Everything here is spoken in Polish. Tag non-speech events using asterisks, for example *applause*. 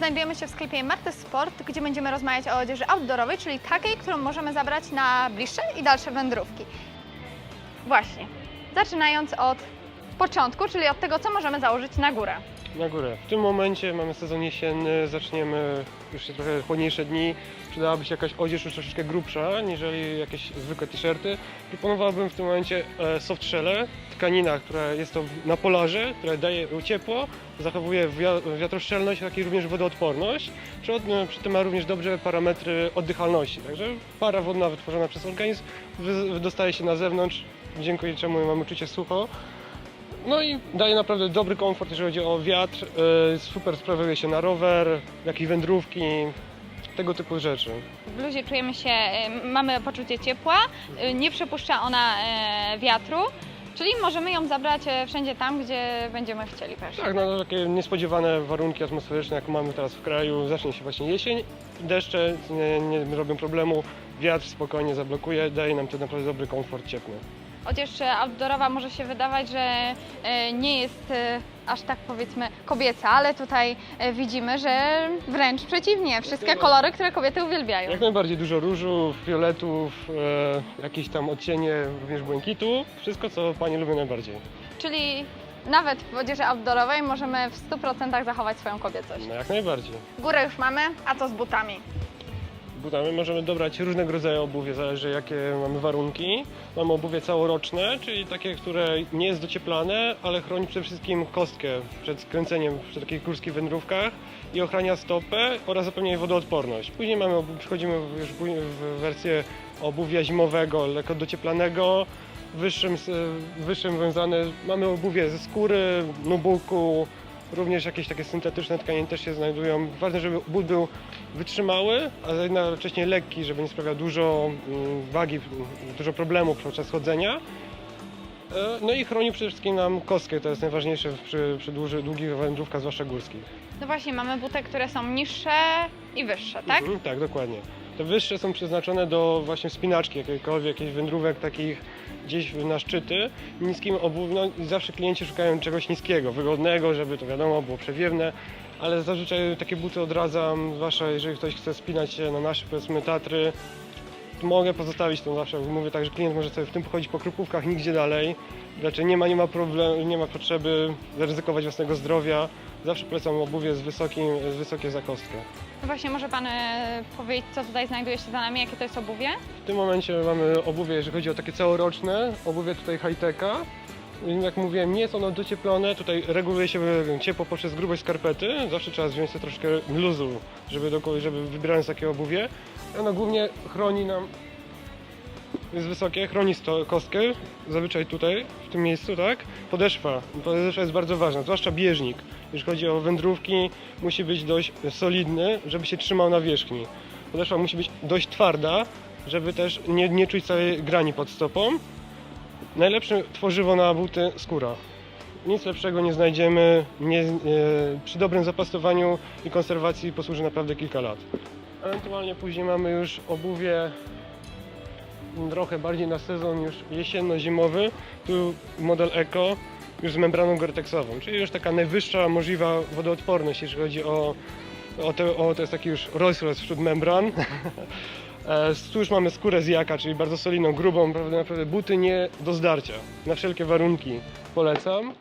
Znajdujemy się w sklepie Marty Sport, gdzie będziemy rozmawiać o odzieży outdoorowej, czyli takiej, którą możemy zabrać na bliższe i dalsze wędrówki. Właśnie. Zaczynając od początku, czyli od tego, co możemy założyć na górę. Na górę. W tym momencie mamy sezon jesienny, zaczniemy już się trochę chłodniejsze dni. Przydałaby się jakaś odzież już troszeczkę grubsza, niżeli jakieś zwykłe t-shirty. Proponowałbym w tym momencie e, soft shellę, tkanina, która jest to na polarze, która daje ciepło, zachowuje wia- wiatroszczelność, jak i również wodoodporność. Przy, przy tym ma również dobrze parametry oddychalności. Także para wodna wytworzona przez organizm wy- wydostaje się na zewnątrz, dzięki czemu mamy czucie sucho. No i daje naprawdę dobry komfort, jeżeli chodzi o wiatr. Yy, Super sprawuje się na rower, jak i wędrówki, tego typu rzeczy. W bluzie czujemy się, e, mamy poczucie ciepła, e, nie przepuszcza ona e, wiatru, czyli możemy ją zabrać e, wszędzie tam, gdzie będziemy chcieli też. Tak, no takie niespodziewane warunki atmosferyczne, jak mamy teraz w kraju, zacznie się właśnie jesień, deszcze nie, nie robią problemu, wiatr spokojnie zablokuje, daje nam to naprawdę dobry komfort cieplny. Odzież e, outdoorowa może się wydawać, że e, nie jest e, aż tak powiedzmy kobieca, ale tutaj e, widzimy, że wręcz przeciwnie, wszystkie kolory, które kobiety uwielbiają. Jak najbardziej dużo różu, fioletów, e, jakieś tam odcienie również błękitu, wszystko co Panie lubią najbardziej. Czyli nawet w odzieży outdoorowej możemy w 100% zachować swoją kobiecość. No jak najbardziej. Górę już mamy, a co z butami? Butami możemy dobrać różnego rodzaju obuwie, zależy jakie mamy warunki. Mamy obuwie całoroczne, czyli takie, które nie jest docieplane, ale chroni przede wszystkim kostkę przed skręceniem przy takich górskich wędrówkach i ochrania stopę oraz zapewnia jej wodoodporność. Później mamy, przechodzimy już w wersję obuwia zimowego, lekko docieplanego, wyższym, wyższym wiązane. Mamy obuwie ze skóry, nubuku, również jakieś takie syntetyczne tkaniny też się znajdują. Ważne, żeby but był wytrzymały, ale jednocześnie lekki, żeby nie sprawiał dużo mm, wagi, dużo problemów podczas chodzenia. E, No i chroni przede wszystkim nam kostkę, to jest najważniejsze przy, przy dłuży, długich wędrówkach, zwłaszcza górskich. No właśnie, mamy buty, które są niższe i wyższe, tak? Mhm, tak, dokładnie. Te wyższe są przeznaczone do właśnie wspinaczki, jakiejkolwiek, jakichś wędrówek takich gdzieś na szczyty. Niskim obuw, no zawsze klienci szukają czegoś niskiego, wygodnego, żeby to wiadomo było przewiewne, ale zazwyczaj takie buty odradzam, zwłaszcza jeżeli ktoś chce spinać się na nasze powiedzmy Tatry. Mogę pozostawić to zawsze, mówię tak, że klient może sobie w tym pochodzić po krupówkach, nigdzie dalej. Raczej nie ma, nie ma problemu, nie ma potrzeby zaryzykować własnego zdrowia. Zawsze polecam obuwie z, wysokim, z wysokie za kostkę. No właśnie, może Pan e, powiedzieć, co tutaj znajduje się za nami, jakie to jest obuwie? W tym momencie mamy obuwie, jeżeli chodzi o takie całoroczne, obuwie tutaj high-techa. Jak mówiłem, nie jest ono docieplone, tutaj reguluje się ciepło poprzez grubość skarpety. Zawsze trzeba wziąć sobie troszkę luzu, żeby, do, żeby wybierając takie obuwie. Ono głównie chroni nam, jest wysokie, chroni sto, kostkę, zazwyczaj tutaj, w tym miejscu, tak? Podeszwa, podeszwa jest bardzo ważna, zwłaszcza bieżnik. Jeżeli chodzi o wędrówki, musi być dość solidny, żeby się trzymał na wierzchni. Podeszwa musi być dość twarda, żeby też nie, nie czuć całej grani pod stopą. Najlepsze tworzywo na buty skóra. Nic lepszego nie znajdziemy. Nie, przy dobrym zapasowaniu i konserwacji posłuży naprawdę kilka lat. Ewentualnie później mamy już obuwie trochę bardziej na sezon już jesienno-zimowy. Tu model Eco już z membraną gortexową, czyli już taka najwyższa możliwa wodoodporność, jeżeli chodzi o, o, te, o to jest taki już Rolls Royce wśród membran. *laughs* E, Tu już mamy skórę z jaka, czyli bardzo solidną, grubą, naprawdę buty nie do zdarcia. Na wszelkie warunki polecam.